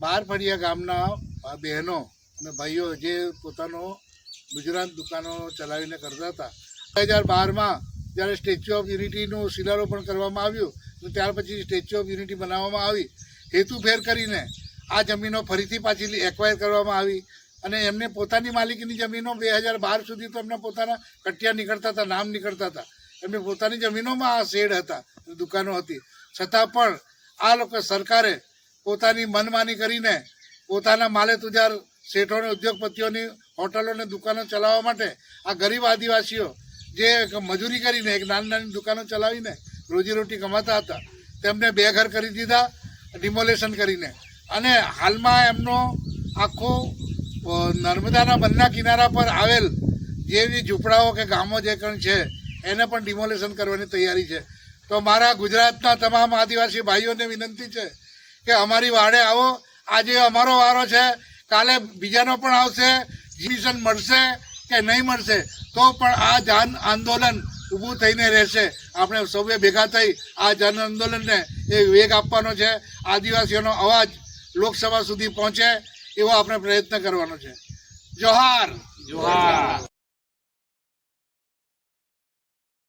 બાર ફળિયા ગામના બહેનો અને ભાઈઓ જે પોતાનો ગુજરાત દુકાનો ચલાવીને કરતા હતા. બે હજાર બારમાં જ્યારે સ્ટેચ્યુ ઓફ યુનિટીનું શિલારોપણ કરવામાં આવ્યું અને ત્યાર પછી સ્ટેચ્યુ ઓફ યુનિટી બનાવવામાં આવી. હેતુફેર કરીને આ જમીનો ફરીથી પાછી એક્વાયર કરવામાં આવી અને એમને પોતાની માલિકીની જમીનો બે હજાર બાર સુધી તો એમના પોતાના કટિયા નીકળતા હતા, નામ નીકળતા હતા. એમની પોતાની જમીનોમાં આ શેડ હતા, દુકાનો હતી. છતાં પણ આ લોકો સરકારે પોતાની મનમાની કરીને પોતાના માલે તુજાર શેઠોને, ઉદ્યોગપતિઓની હોટલોને દુકાનો ચલાવવા માટે આ ગરીબ આદિવાસીઓ જે મજૂરી કરીને, એક નાની નાની દુકાનો ચલાવીને રોજીરોટી કમાતા હતા, તેમને બે ઘર કરી દીધા, ડિમોલેશન કરીને. અને હાલમાં એમનો આખો નર્મદાના બંને કિનારા પર આવેલ જે બી ઝૂંપડાઓ કે ગામો જે કંઈ છે, એને પણ ડિમોલેશન કરવાની તૈયારી છે. તો મારા ગુજરાતના તમામ આદિવાસી ભાઈઓને વિનંતી છે કે અમારી વાડે આવો. આજે અમારો વારો છે. કાલે બીજાનો પણ આવશે. મિશન મળશે કે નહીં મળશે, તો પણ આ જન આંદોલન ઊભું થઈને રહેશે. આપણે સૌએ ભેગા થઈ આ જન આંદોલનને એ વેગ આપવાનો છે. આદિવાસીઓનો અવાજ લોકસભા સુધી પહોંચે એવો આપણે પ્રયત્ન કરવાનો છે. જોહાર. જોહાર.